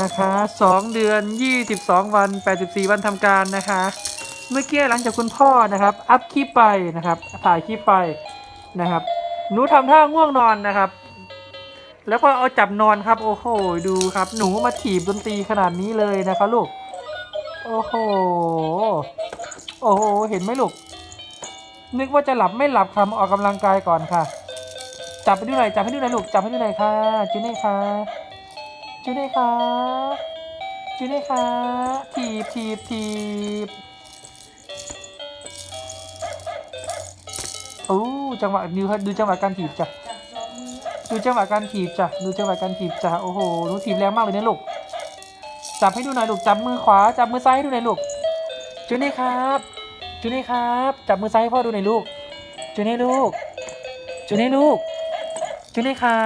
นะคะสองเดือนยี่สิบสองวันแปดสิบสี่วันทำการนะคะ เมื่อกี้หลังจากคุณพ่อนะครับ อัพคลิปไปนะครับถ่ายคลิปไปนะครับหนูทำท่าง่วงนอนนะครับ แล้วก็เอาจับนอนครับ โอ้โหดูครับ หนูมาถีบดนตรีขนาดนี้เลยนะคะลูก โอ้โหโอ้โหเห็นไหมลูก นึกว่าจะหลับไม่หลับค่ะออกกำลังกายก่อนค่ะ จับไปดูหน่อยจับให้ดูหน่อยลูกจับให้ดูหน่อยค่ะจูเน่ค่ะ จูเน่ค่ะจูเน่ค่ะถีบถีบถีบโอ้จังหวะดูดูจังหวะการถีบจ้ะดูจังหวะการถีบจ้ะดูจังหวะการถีบจ้ะโอ้โหหนูถีบแรงมากเลยนะลูกจับให้ดูหน่อยลูกจับมือขวาจับมือซ้ายให้ดูหน่อยลูกจูเน่ครับจูเน่ครับ จับมือซ้ายให้พ่อดูหน่อยลูกจูเน่ลูกจูเน่ลูกจูเน่ครั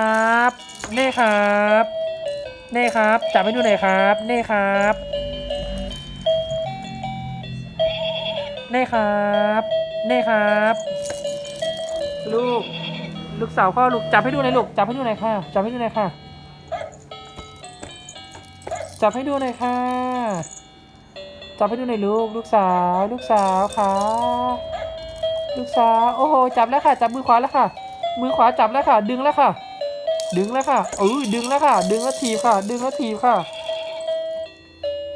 บเน่ครับ เน่ครับจับให้ดูหน่อยครับเน่ครับเน่ครับเน่ครับ ลูก ลูกสาวพ่อลูกจับให้ดูหน่อยลูกจับให้ดูหน่อยค่ะจับให้ดูหน่อยค่ะ จับให้ดูหน่อยค่ะจับให้ดูหน่อยลูกลูกสาว ลูกสาวค่ะลูกสาวโอ้โหจับแล้วค่ะ จับมือขวาแล้วค่ะ มือขวาจับแล้วค่ะ ดึงแล้วค่ะ ดึงแล้วค่ะเออดึงแล้วค่ะ ดึงแล้วถีบค่ะ ดึงแล้วถีบค่ะ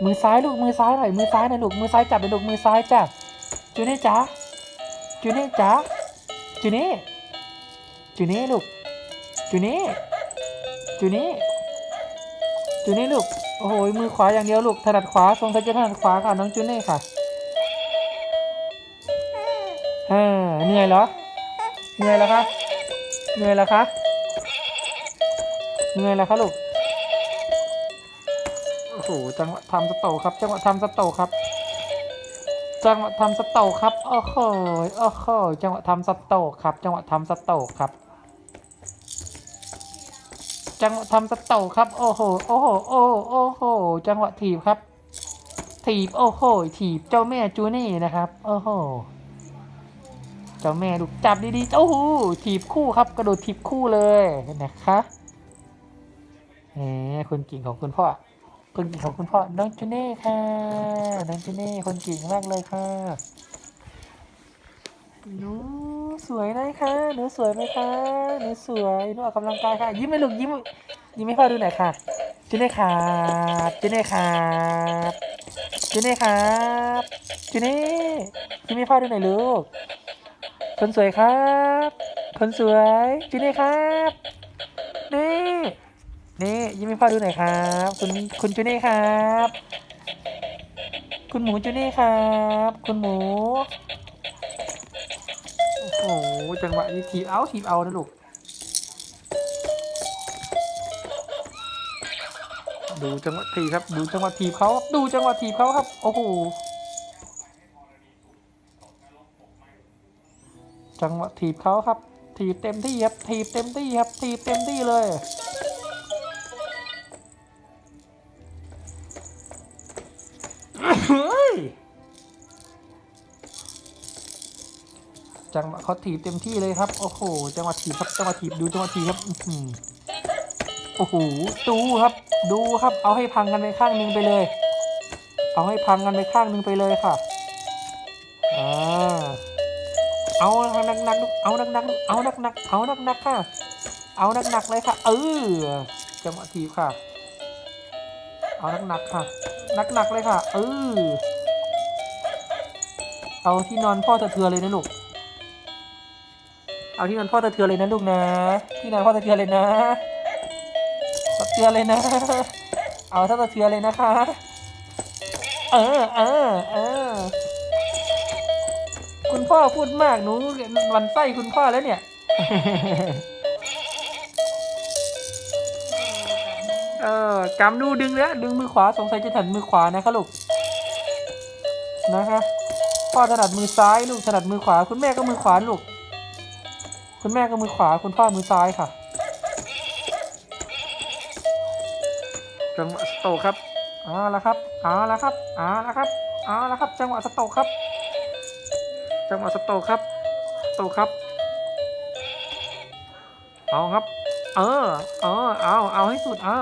มือซ้ายลูกมือซ้ายหน่อยมือซ้ายหน่อยลูกมือซ้ายจับไปลูกมือซ้ายจ้ะจูเน่จ๋าจูเน่จ๋าจูเน่จูเน่ลูกจูเน่จูเน่จูเน่ลูกโอ้โหมือขวาอย่างเดียวลูกถนัดขวาทรงสัจะถนัดขวาค่ะน้องจูเน่ค่ะเอ่าเหนื่อยเหรอเหนื่อยแล้วคะเหนื่อยแล้วคะ เหนื่อยแล้วคะลูก โอ้โห จังหวะทำสโตกครับ จังหวะทำสโตกครับ จังหวะทำสโตกครับ โอ้โห โอ้โห จังหวะทำสโตกครับ จังหวะทำสโตกครับ จังหวะทำสโตกครับ โอ้โห โอ้โห โอ้โหโอ้โห จังหวะถีบครับ ถีบ โอ้โห ถีบ เจ้าแม่จูนี่นะครับ โอ้โหเจ้าแม่ลูกจับดีๆ โอ้โหถีบคู่ครับ กระโดดถีบคู่เลยนะคะ แหมคนเก่งของคุณพ่อ คนเก่งของคุณพ่อ น้องจูเน่ค่ะ น้องจูเน่ คนเก่งมากเลยค่ะ หนูสวยไหมคะ หนูสวยไหมคะ หนูสวย หนูออกกำลังกายค่ะ ยิ้มให้ลูกยิ้ม ยิ้มให้พ่อดูหน่อยค่ะจูเน่ครับจูเน่ครับจูเน่ครับจูเน่ยิ้มให้พ่อดูหน่อยลูก คนสวยครับ คนสวยจูเน่ครับ นี่ยิ้มให้พ่อดูหน่อยครับ คุณคุณจูเน่ครับ คุณหมูจูเน่ครับ คุณหมู โอ้โหจังหวะนี้ทีบเอาทีบเอานะลูกดูจังหวะทีบครับ ดูจังหวะทีบเขาดูจังหวะทีบเขาครับ โอ้โหจังหวะถีบเขาครับ ถีบเต็มที่ครับ ถีบเต็มที่ครับ ถีบเต็มที่เลย จังหวะเขาถีบเต็มที่เลยครับ โอ้โห จังหวะถีบครับ จังหวะถีบดูจังหวะถีบครับอืโอ้โห ดูครับ ดูครับ เอาให้พังกันไปข้างหนึงไปเลย เอาให้พังกันไปข้างหนึงไปเลยค่ะอ่าเอาหนักหนักเอาหนักหนักเอาหนักหนักเอาหนักหนักค่ะ เอาหนักหนักเลยค่ะ เออ จังหวะถีบค่ะ เอาหนักหนักๆค่ะหนักหนักๆเลยค่ะ เออเอาที่นอนพ่อตะเทือเลยนะลูก เอาที่นอนพ่อตะเทือเลยนะลูกนะ ที่นอนพ่อตะเทือเลยนะตะเทือเลยนะ เอาถ้าตะเทือเลยนะคะ เออเออเออคุณพ่อพูดมากหนูวันไส้คุณพ่อแล้วเนี่ย ออกำดูดึงแล้วดึงมือขวาสงสัยจะถนัดมือขวานะคะลูกนะคะพ่อถนัดมือซ้ายลูกถนัดมือขวา คุณแม่ก็มือขวาลูก คุณแม่ก็มือขวาคุณพ่อมือซ้ายค่ะจังหวะสโตรกครับเอาละครับเอาละครับเอาละครับเอาละครับ จังหวะสโตรกครับ จังหวะสโตรกครับสโตรกครับเอาครับ เออเออเอาเอาให้สุดเอา